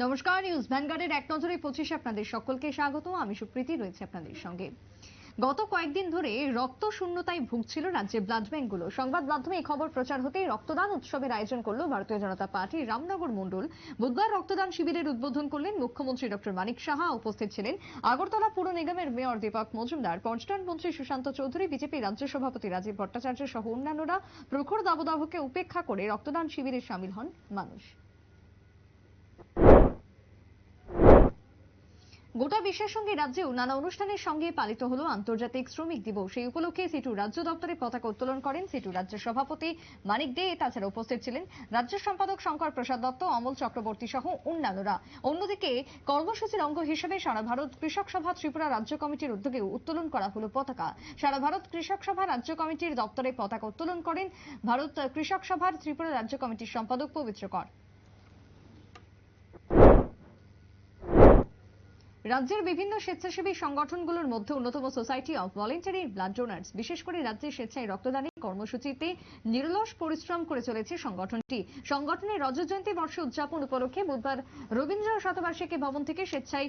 নমস্কার, নিউজ ভ্যানগার্ডের এক নজরে পঁচিশে আপনাদের সকলকে স্বাগত। আমি সুপ্রীতি, রয়েছে আপনাদের সঙ্গে। গত কয়েকদিন ধরে রক্ত শূন্যতায় ভুগছিল রাজ্যের ব্লাড ব্যাংকগুলো সংবাদ মাধ্যমে এই খবর প্রচার হতেই রক্তদান উৎসবের আয়োজন করল ভারতীয় জনতা পার্টি। রামনগর মণ্ডল বুধবার রক্তদান শিবিরের উদ্বোধন করলেন মুখ্যমন্ত্রী ডক্টর মানিক সাহা। উপস্থিত ছিলেন আগরতলা পুর নিগমের মেয়র দীপক মজুমদার পর্যটন মন্ত্রী সুশান্ত চৌধুরী, বিজেপি রাজ্য সভাপতি রাজীব ভট্টাচার্য সহ অন্যান্যরা প্রখর দাবদাহকে উপেক্ষা করে রক্তদান শিবিরে সামিল হন মানুষ। গোটা বিশ্বের সঙ্গে রাজ্যেও নানা অনুষ্ঠানের সঙ্গে পালিত হলো আন্তর্জাতিক শ্রমিক দিবস। সেই উপলক্ষে সিটু রাজ্য দপ্তরে পতাকা উত্তোলন করেন সিটু রাজ্য সভাপতি মানিক দে। তাছাড়া উপস্থিত ছিলেন রাজ্য সম্পাদক শঙ্কর প্রসাদ দত্ত, অমল চক্রবর্তী সহ অন্যান্যরা। অন্যদিকে কর্মসূচির অঙ্গ হিসেবে সারা ভারত কৃষক সভা ত্রিপুরা রাজ্য কমিটির উদ্যোগেও উত্তোলন করা হলো পতাকা। সারা ভারত কৃষক সভা রাজ্য কমিটির দপ্তরে পতাকা উত্তোলন করেন ভারত কৃষক সভার ত্রিপুরা রাজ্য কমিটির সম্পাদক পবিত্র কর। রাজ্যের বিভিন্ন স্বেচ্ছাসেবী সংগঠনগুলোর মধ্যে অন্যতম society of voluntary blood donors বিশেষ করে রাজ্যের স্বেচ্ছায় রক্তদানের কর্মসূচিতে নিরলস পরিশ্রম করে চলেছে সংগঠনটি। সংগঠনের রজত জয়ন্তী বর্ষ উদযাপন উপলক্ষে বুধবার রবীন্দ্র শতবার্ষিকী ভবন থেকে স্বেচ্ছায়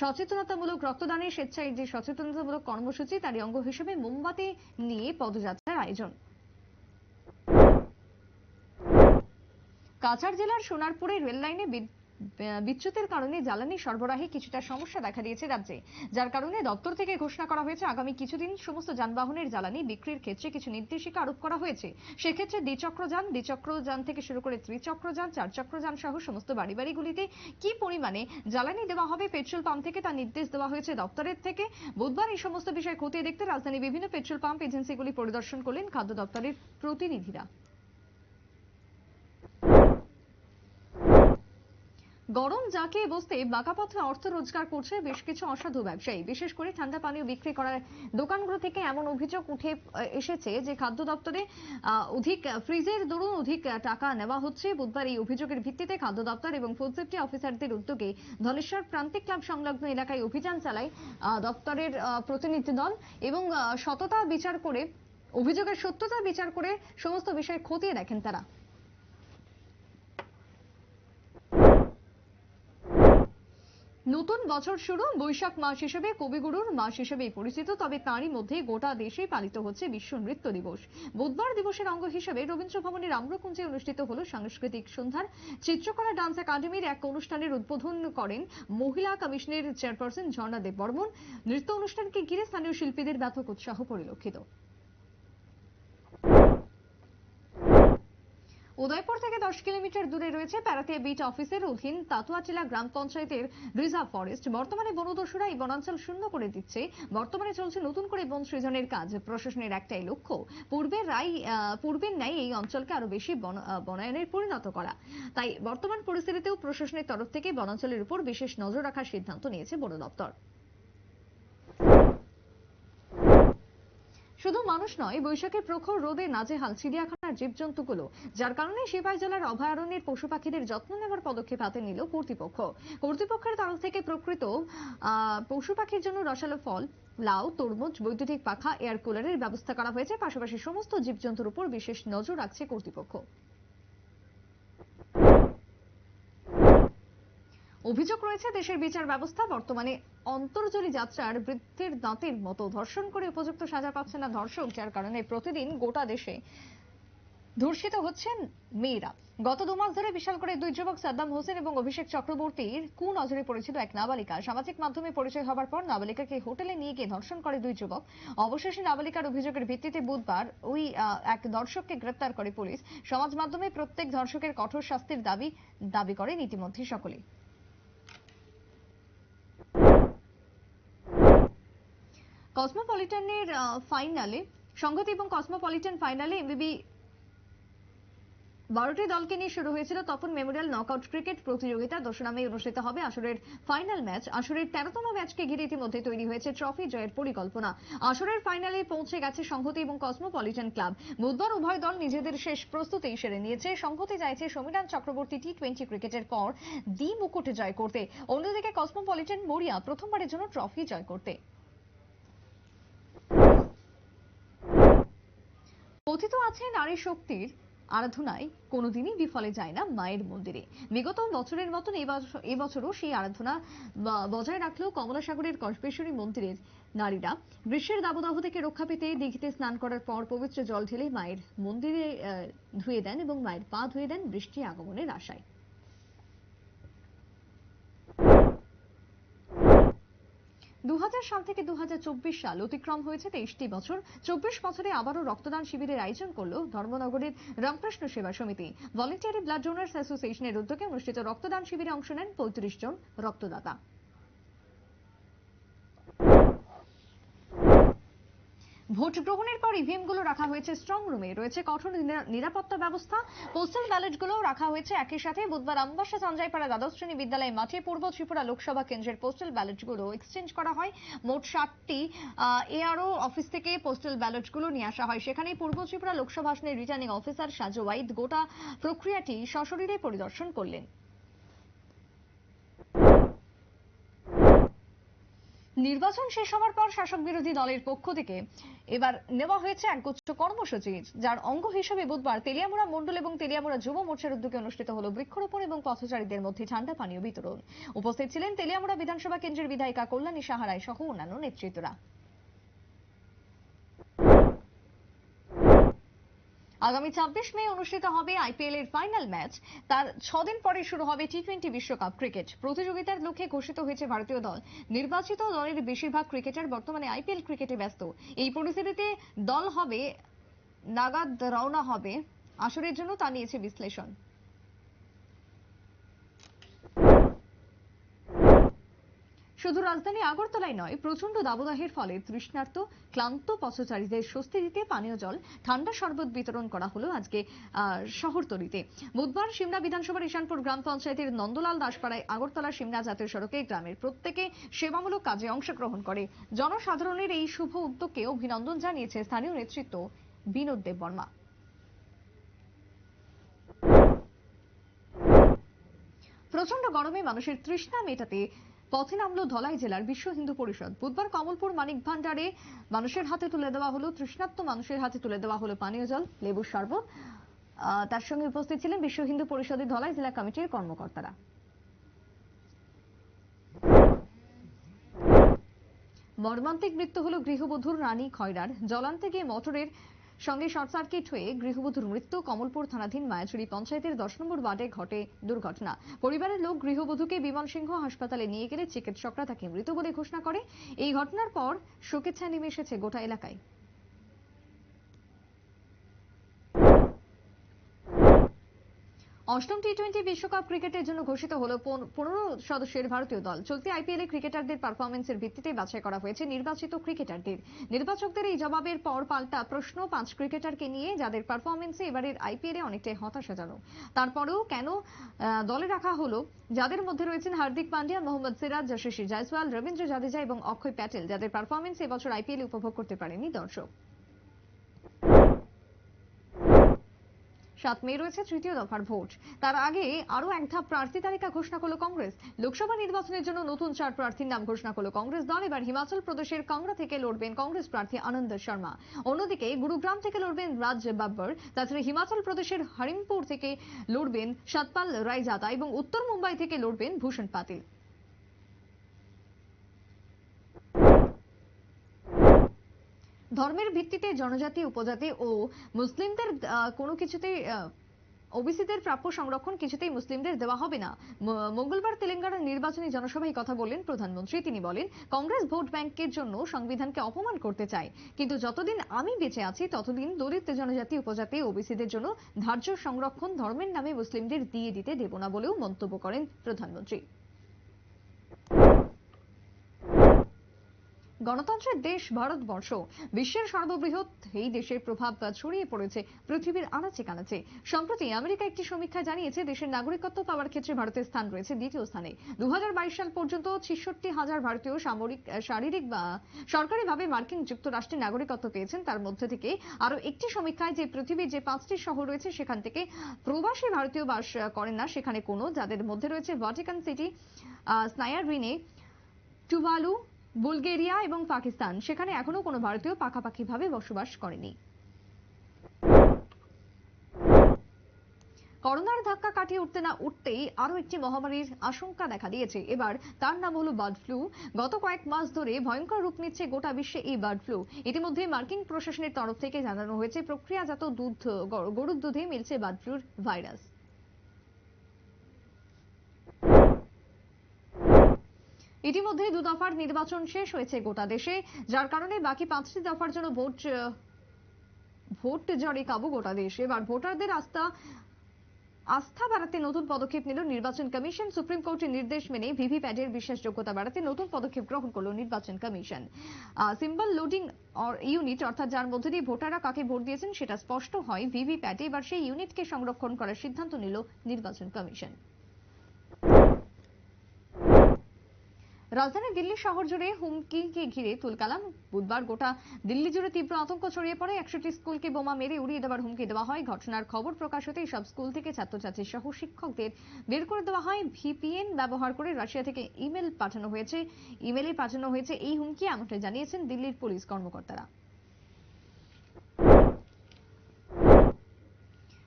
সচেতনতামূলক রক্তদানের স্বেচ্ছায় যে সচেতনতামূলক কর্মসূচি, তারই অঙ্গ হিসেবে মোমবাতি নিয়ে পদযাত্রার আয়োজন। কাছাড় জেলার সোনারপুরে রেল বিচ্যুতির কারণে জ্বালানি সরবরাহে কিছুটা সমস্যা দেখা দিয়েছে রাজ্যে। যার কারণে দপ্তর থেকে ঘোষণা করা হয়েছে, আগামী কিছুদিন সমস্ত যানবাহনের জ্বালানি বিক্রির ক্ষেত্রে কিছু নির্দেশিকা আরোপ করা হয়েছে। সেক্ষেত্রে দ্বিচক্রযান দ্বিচক্রযান থেকে শুরু করে ত্রিচক্রযান চারচক্রযান সহ সমস্ত বাড়ি বাড়িগুলিতে কি পরিমাণে জ্বালানি দেওয়া হবে পেট্রোল পাম্প থেকে তার নির্দেশ দেওয়া হয়েছে দপ্তরের থেকে। বুধবার এই সমস্ত বিষয় খতিয়ে দেখতে রাজধানীর বিভিন্ন পেট্রোল পাম্প এজেন্সিগুলি পরিদর্শন করলেন খাদ্য দপ্তরের প্রতিনিধিরা। গরম জাঁকে বসতে বাঁকাপথে অর্থ রোজগার করছে বেশ কিছু অসাধু ব্যবসায়ী। বিশেষ করে ঠান্ডা পানীয় বিক্রি করার দোকানগুলো থেকে এমন অভিযোগ উঠে এসেছে যে খাদ্য দপ্তরে অধিক ফ্রিজের দরুন অধিক টাকা নেওয়া হচ্ছে। বুধবার এই অভিযোগের ভিত্তিতে খাদ্য দপ্তর এবং ফুড সেফটি অফিসারদের উদ্যোগে ধলেশ্বর প্রান্তিক ক্লাব সংলগ্ন এলাকায় অভিযান চালায় দপ্তরের প্রতিনিধি দল এবং সততা বিচার করে, অভিযোগের সত্যতা বিচার করে সমস্ত বিষয় খতিয়ে দেখেন তারা। নতুন বছর শুরু বৈশাখ মাস হিসেবে কবিগুরুর মাস হিসেবে পরিচিত, তবে তারই মধ্যে গোটা দেশে পালিত হচ্ছে বিশ্ব নৃত্য দিবস। বুধবার দিবসের অঙ্গ হিসেবে রবীন্দ্র ভবনের আম্রকুঞ্জে অনুষ্ঠিত হল সাংস্কৃতিক সন্ধ্যার। চিত্রকলা ডান্স একাডেমির এক অনুষ্ঠানের উদ্বোধন করেন মহিলা কমিশনের চেয়ারপারসন ঝর্ণা দেব বর্মন নৃত্য অনুষ্ঠানকে ঘিরে স্থানীয় শিল্পীদের ব্যাপক উৎসাহ পরিলক্ষিত। উদয়পুর থেকে দশ কিলোমিটার দূরে রয়েছে প্যারাতিয়া বিট অফিসের অধীন তাতুয়াটিলা গ্রাম পঞ্চায়েতের রিজার্ভ ফরেস্ট। বর্তমানে বনদস্যুরা এই বনাঞ্চল শূন্য করে দিচ্ছে। বর্তমানে চলছে নতুন করে বন সৃজনের কাজ। প্রশাসনের একটাই লক্ষ্য পূর্বের আহ, পূর্বের ন্যায় এই অঞ্চলকে আরও বেশি বনায়নের পরিণত করা। তাই বর্তমান পরিস্থিতিতেও প্রশাসনের তরফ থেকে বনাঞ্চলের উপর বিশেষ নজর রাখার সিদ্ধান্ত নিয়েছে বন দপ্তর। শুধু মানুষ নয়, বৈশাখের প্রখর রোদে নাজেহাল চিড়িয়াখানার জীবজন্তুগুলো, যার কারণে সিপাহী জেলার অভয়ারণ্যের পশু পাখিদের যত্ন নেওয়ার পদক্ষেপ হাতে নিল কর্তৃপক্ষ। কর্তৃপক্ষের তরফ থেকে প্রকৃত পশু পাখির জন্য রসালো ফল, লাউ, তরমুজ, বৈদ্যুতিক পাখা, এয়ার কুলারের ব্যবস্থা করা হয়েছে। পাশাপাশি সমস্ত জীবজন্তুর উপর বিশেষ নজর রাখছে কর্তৃপক্ষ। অভিযোগ রয়েছে, দেশের বিচার ব্যবস্থা বর্তমানে অন্তর্জলি যাত্রার বৃদ্ধের দাঁতের মতো। ধর্ষণ করে উপযুক্ত সাজা পাচ্ছে না ধর্ষক, যার কারণে প্রতিদিন গোটা দেশে ধর্ষিত হচ্ছেন মেয়েরা। গত দু মাস ধরে বিশাল করে দুই যুবক, সাদ্দাম হোসেন এবং অভিষেক চক্রবর্তীর কু নজরে পড়েছিল এক নাবালিকা। সামাজিক মাধ্যমে পরিচয় হবার পর নাবালিকাকে হোটেলে নিয়ে গিয়ে ধর্ষণ করে দুই যুবক। অবশেষে নাবালিকার অভিযোগের ভিত্তিতে বুধবার ওই এক ধর্ষককে গ্রেপ্তার করে পুলিশ। সমাজ মাধ্যমে প্রত্যেক ধর্ষকের কঠোর শাস্তির দাবি দাবি করেন ইতিমধ্যে সকলেই। কসমোপলিটনের ফাইনালে সংগতি এবং কসমোপলিটন ফাইনালে এমবিবি বারোটি দলকে নিয়ে শুরু হয়েছিল। তপন মেমোরিয়াল নকআউট ক্রিকেট প্রতিযোগিতা। দোসরা মে অনুষ্ঠিত হবে আসরের ফাইনাল ম্যাচ আসরের তেরোতম ম্যাচকে ঘিরে ইতিমধ্যে তৈরি হয়েছে ট্রফি জয়ের পরিকল্পনা। আসরের ফাইনালে পৌঁছে গেছে সংহতি এবং কসমোপলিটন ক্লাব বুধবার উভয় দল নিজেদের শেষ প্রস্তুতি সেরে নিয়েছে। সংহতি চাইছে সমীরান চক্রবর্তী টি টোয়েন্টি ক্রিকেটের পর দ্বি মুকুট জয় করতে। অন্যদিকে কসমোপলিটন মরিয়া প্রথমবারের জন্য ট্রফি জয় করতে। কথিত আছে নারী শক্তির আরাধনায় কোনোদিনই বিফলে যায় না মায়ের মন্দিরে। বিগত বছরের মতন এবছরও সেই আরাধনা বজায় রাখলেও কমলাসাগরের কসবেশ্বরী মন্দিরের নারীরা গ্রীষ্মের দাবদাহ থেকে রক্ষা পেতে দিঘিতে স্নান করার পর পবিত্র জল ঢেলে মায়ের মন্দিরে ধুয়ে দেন এবং মায়ের পা ধুয়ে দেন বৃষ্টি আগমনের আশায়। দু সাল থেকে দু হাজার চব্বিশ সাল অতিক্রম হয়েছে তেইশটি বছর। চব্বিশ বছরে আবারও রক্তদান শিবিরের আয়োজন করল ধর্মনগরের রামকৃষ্ণ সেবা সমিতি। ভলেন্টিয়ারি ব্লাড ডোনার্স অ্যাসোসিয়েশনের উদ্যোগে অনুষ্ঠিত রক্তদান শিবিরে অংশ নেন পঁয়ত্রিশ জন রক্তদাতা। ভোট গ্রহণের পর ইভিএমগুলো রাখা হয়েছে স্ট্রং রুমে রয়েছে কঠোর নিরা- নিরাপত্তা ব্যবস্থা। পোস্টাল ব্যালটগুলো রাখা হয়েছে একই সাথে। বুধবার আমবাসা সঞ্জয়পাড়া দ্বাদশ শ্রেণি বিদ্যালয়, মাঠে পূর্ব ত্রিপুরা লোকসভা কেন্দ্রের পোস্টাল ব্যালটগুলো এক্সচেঞ্জ করা হয়। মোট ষাটটি এআরও অফিস থেকে পোস্টাল ব্যালটগুলো নিয়ে আসা হয়। সেখানে পূর্ব ত্রিপুরা লোকসভা আসনের রিটার্নিং অফিসার সাজু ওয়াইদ গোটা প্রক্রিয়াটি সশরীরে পরিদর্শন করলেন। নির্বাচন শেষ হওয়ার পর শাসক বিরোধী দলের পক্ষ থেকে এবার নেওয়া হয়েছে একগুচ্ছ কর্মসূচি, যার অঙ্গ হিসেবে বুধবার তেলিয়ামুড়া মন্ডল এবং তেলিয়ামুড়া যুব মোর্চার উদ্যোগে অনুষ্ঠিত হল বৃক্ষরোপণ এবং পথচারীদের মধ্যে ঠান্ডা পানীয় বিতরণ। উপস্থিত ছিলেন তেলিয়ামুড়া বিধানসভা কেন্দ্রের বিধায়িকা কল্যাণী সাহারায় সহ অন্যান্য নেতৃত্বরা। আগামী ছাব্বিশ মে অনুষ্ঠিত হবে আইপিএল এর ফাইনাল ম্যাচ। তার ছদিন পরে শুরু হবে টি টোয়েন্টি বিশ্বকাপ ক্রিকেট। প্রতিযোগিতার লক্ষ্যে ঘোষিত হয়েছে ভারতীয় দল। নির্বাচিত দলের বেশিরভাগ ক্রিকেটার বর্তমানে আইপিএল ক্রিকেটে ব্যস্ত। এই পরিস্থিতিতে দল হবে, নাগাদ রওনা হবে। আসরের জন্য তা নিয়েছে বিশ্লেষণ। শুধু রাজধানী আগরতলায় নয় প্রচণ্ড দাবদাহের ফলে তৃষ্ণার্ত, ক্লান্ত পথচারীদের স্বস্তি দিতে পানীয় জল, ঠান্ডা শরবত বিতরণ করা হলো আজকে শহরতলিতে। বুধবার সিমনা বিধানসভার ঈশানপুর গ্রাম পঞ্চায়েতের নন্দলাল দাসপাড়ায় আগরতলা সিমনা জাতীয় সড়কে গ্রামের প্রত্যেকে সেবামূলক কাজে অংশগ্রহণ করে। জনসাধারণের এই শুভ উদ্যোগকে অভিনন্দন জানিয়েছে স্থানীয় নেতৃত্ব বিনোদ দেব বর্মা। প্রচণ্ড গরমে মানুষের তৃষ্ণা মেটাতে পথে নামলো ধলাই জেলার বিশ্ব হিন্দু পরিষদ। বুধবার কমলপুর মানিক ভান্ডারে মানুষের হাতে তুলে দেওয়া হলো তৃষ্ণাত্ম মানুষের হাতে তুলে দেওয়া হলো পানীয় জল লেবুর শরবত। তার সঙ্গে উপস্থিত ছিলেন বিশ্ব হিন্দু পরিষদের ধলাই জেলা কমিটির কর্মকর্তারা। মর্মান্তিক মৃত্যু হলো গৃহবধূর রানী খয়রার। জলান্তে গিয়ে মোটরের সঙ্গে শর্ট সার্কিট হয়ে গৃহবধূর মৃত্যু, কমলপুর থানাধীন মায়াচুরি পঞ্চায়েতের দশ নম্বর ওয়ার্ডে ঘটে দুর্ঘটনা। পরিবারের লোক গৃহবধূকে বিমল সিংহ হাসপাতালে নিয়ে গেলে চিকিৎসকরা তাকে মৃত বলে ঘোষণা করে। এই ঘটনার পর শোকেচ্ছা নেমে এসেছে গোটা এলাকায়। অষ্টম টি টোয়েন্টি বিশ্বকাপ ক্রিকেটের জন্য ঘোষিত হলো পন- পনেরো সদস্যের ভারতীয় দল। চলতি আইপিএল এ ক্রিকেটারদের পারফরমেন্সের ভিত্তিতে বাছাই করা হয়েছে নির্বাচিত ক্রিকেটারদের। নির্বাচকদের এই জবাবের পর পাল্টা প্রশ্ন পাঁচ ক্রিকেটারকে নিয়ে, যাদের পারফরমেন্সে এবারের আইপিএল অনেকটাই হতাশাজনক। তারপরেও কেন দলে রাখা হলো? যাদের মধ্যে রয়েছেন হার্দিক পান্ডিয়া, মোহাম্মদ সিরাজ, যশস্বী জয়সওয়াল, রবীন্দ্র জাদেজা এবং অক্ষয় প্যাটেল, যাদের পারফরমেন্স এবছর আইপিএল উপভোগ করতে পারেনি দর্শক। সাত মে রয়েছে তৃতীয় দফার ভোট। তার আগে আরও এক ধাপ প্রার্থী তালিকা ঘোষণা করল কংগ্রেস। লোকসভা নির্বাচনের জন্য নতুন চার প্রার্থীর নাম ঘোষণা করল কংগ্রেস দল। এবার হিমাচল প্রদেশের কাংড়া থেকে লড়বেন কংগ্রেস প্রার্থী আনন্দ শর্মা। অন্যদিকে গুরুগ্রাম থেকে লড়বেন রাজ বাব্বর। তাছাড়া হিমাচল প্রদেশের হরিমপুর থেকে লড়বেন সতপাল রায়জাদা এবং উত্তর মুম্বাই থেকে লড়বেন ভূষণ পাতিল। ধর্মের ভিত্তিতে জনজাতি, উপজাতি ও মুসলিমদের কোনো কিছুতেই ওবিসিদের প্রাপ্য সংরক্ষণ কিছুতেই মুসলিমদের দেওয়া হবে না। মঙ্গলবার তেলেঙ্গানার নির্বাচনী জনসভায় কথা বলেন প্রধানমন্ত্রী। তিনি বলেন, কংগ্রেস ভোট ব্যাংকের জন্য সংবিধানকে অপমান করতে চায়। কিন্তু যতদিন আমি বেঁচে আছি, ততদিন দলিত জনজাতি, উপজাতি ওবিসিদের জন্য ধার্য সংরক্ষণ ধর্মের নামে মুসলিমদের দিয়ে দিতে দেব না বলেও মন্তব্য করেন প্রধানমন্ত্রী। গণতন্ত্রের দেশ ভারতবর্ষ। বিশ্বের সর্ববৃহৎ এই দেশের প্রভাব ছড়িয়ে পড়েছে পৃথিবীর আনাচে কানাচে সম্প্রতি আমেরিকা একটি সমীক্ষা জানিয়েছে, দেশের নাগরিকত্ব পাওয়ার ক্ষেত্রে ভারতের স্থান রয়েছে দ্বিতীয় স্থানে। দু হাজার বাইশ সাল পর্যন্ত ছেষট্টি হাজার ভারতীয় সামরিক, শারীরিক বা সরকারিভাবে মার্কিন যুক্তরাষ্ট্রের নাগরিকত্ব পেয়েছেন। তার মধ্যে থেকে আরও একটি সমীক্ষায় যে পৃথিবীর যে পাঁচটি শহর রয়েছে, সেখান থেকে প্রবাসী ভারতীয় বাস করেন না। সেখানে কোনো, যাদের মধ্যে রয়েছে ভাটিকান সিটি স্নায়ার রিনে টুভালু বুলগেরিয়া এবং পাকিস্তান, সেখানে এখনও কোনো ভারতীয় পাকাপাকিভাবে বসবাস করেনি। করোনার ধাক্কা কাটিয়ে উঠতে না উঠতেই আরও একটি মহামারীর আশঙ্কা দেখা দিয়েছে। এবার তার নাম হলো বার্ড ফ্লু। গত কয়েক মাস ধরে ভয়ঙ্কর রূপ নিচ্ছে গোটা বিশ্বে এই বার্ড ফ্লু। ইতিমধ্যে মার্কিন প্রশাসনের তরফ থেকে জানানো হয়েছে, প্রক্রিয়াজাত দুধ, গরুর দুধে মিলছে বার্ড ফ্লুর ভাইরাস। ইতিমধ্যে দু দফার নির্বাচন শেষ হয়েছে গোটা দেশে, যার কারণে বাকি পাঁচটি দফার জন্য ভোট ভোট জড়ে কাবু গোটা দেশ। এবার ভোটারদের আস্থা আস্থা বাড়াতে নতুন পদক্ষেপ নিল নির্বাচন কমিশন। সুপ্রিম কোর্টের নির্দেশ মেনে ভিভিপ্যাটের বিশ্বাসযোগ্যতা বাড়াতে নতুন পদক্ষেপ গ্রহণ করল নির্বাচন কমিশন। সিম্বল লোডিং ইউনিট, অর্থাৎ যার মধ্যে দিয়ে ভোটাররা কাকে ভোট দিয়েছেন সেটা স্পষ্ট হয়। ভিভিপ্যাটে এবার সেই ইউনিটকে সংরক্ষণ করার সিদ্ধান্ত নিল নির্বাচন কমিশন। রাজধানী দিল্লি শহর জুড়ে হুমকিকে ঘিরে তুলকালাম। বুধবার গোটা দিল্লি জুড়ে তীব্র আতঙ্ক ছড়িয়ে পড়ে। একশোটি স্কুলকে বোমা মেরে উড়িয়ে দেওয়ার হুমকি দেওয়া হয়। ঘটনার খবর প্রকাশ হতেই সব স্কুল থেকে ছাত্রছাত্রী সহ শিক্ষকদের বের করে দেওয়া হয়। ভিপিএন ব্যবহার করে রাশিয়া থেকে ইমেল পাঠানো হয়েছে। ইমেলে পাঠানো হয়েছে এই হুমকি আমাকে জানিয়েছেন দিল্লির পুলিশ কর্মকর্তারা।